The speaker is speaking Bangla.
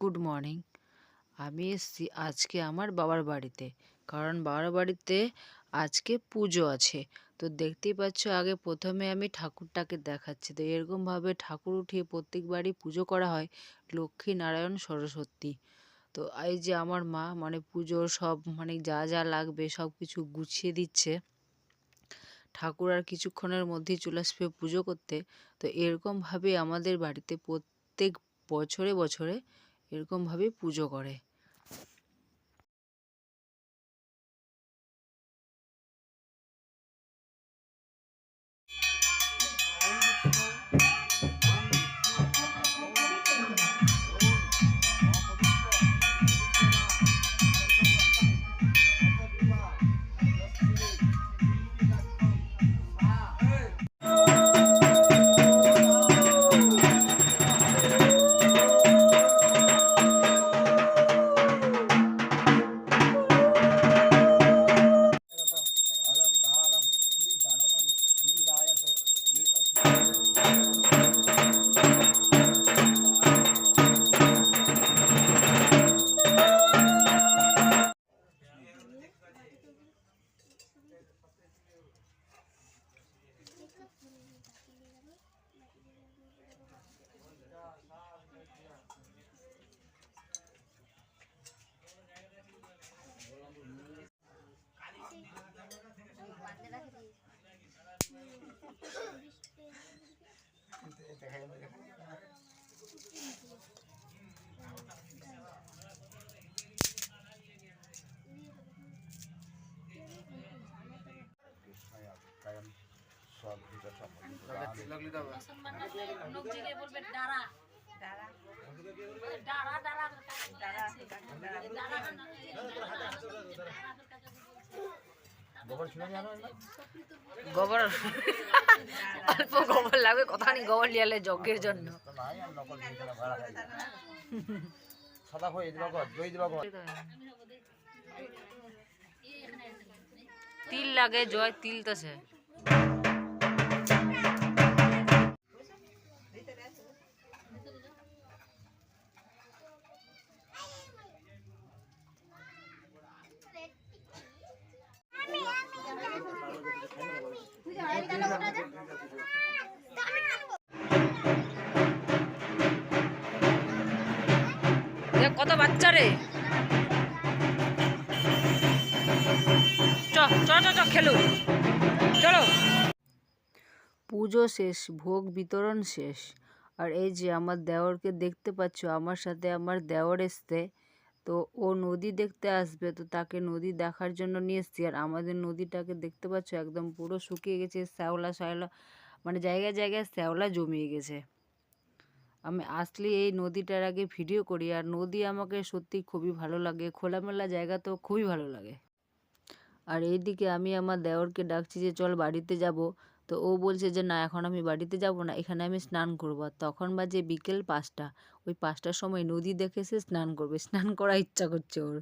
গুড মর্নিং আমি এসেছি আজকে আমার বাবার বাড়িতে। কারণ বাবার বাড়িতে আজকে পুজো আছে। তো দেখতেই পাচ্ছ, আগে প্রথমে আমি ঠাকুরটাকে দেখাচ্ছি। তো এরকমভাবে ঠাকুর উঠিয়ে প্রত্যেক বাড়ি পুজো করা হয় লক্ষ্মী নারায়ণ সরস্বতী। তো এই যে আমার মা মানে পুজোর সব মানে যা যা লাগবে সব কিছু গুছিয়ে দিচ্ছে। ঠাকুর আর কিছুক্ষণের মধ্যেই চলে আসবে পুজো করতে। তো এরকমভাবে আমাদের বাড়িতে প্রত্যেক বছরে বছরে এরকমভাবে পুজো করে। কৃষ্ণায় সব দুটো সম্বন্ধ লোক জেগে বলবে ডারা ডারা ডারা গোবর অল্প লাগবে লিয়ালে যজ্ঞের জন্য নাই সাদা হয়ে দই তিল লাগে জয় তিল তো সে কত বাচ্চা রে? চ চলো। পুজো শেষ, ভোগ বিতরণ শেষ। আর এই যে আমার দেওরকে দেখতে পাচ্ছ, আমার সাথে আমার দেওর এসছে। তো ও নদী দেখতে আসবে, তো তাকে নদী দেখার জন্য নিয়ে এসছি। আর আমাদের নদীটাকে দেখতে পাচ্ছ, একদম পুরো শুকিয়ে গেছে, শ্যাওলা শ্যাওলা মানে জায়গায় জায়গায় শ্যাওলা জমিয়ে গেছে। আমি আসলে এই নদীটার আগে ভিডিও করি আর নদী আমাকে সত্যি খুবই ভালো লাগে। খোলামেলা জায়গা তো খুবই ভালো লাগে। আর এইদিকে আমি আমার দেওরকে ডাকছি যে, চল বাড়িতে যাব। তো ও বলছে যে, না, এখন আমি বাড়িতে যাব না, এখানে আমি স্নান করব। তখন বাজে বিকেল পাঁচটা। ওই পাঁচটার সময় নদী দেখে সে স্নান করবে। স্নান করার ইচ্ছা করছে ওর।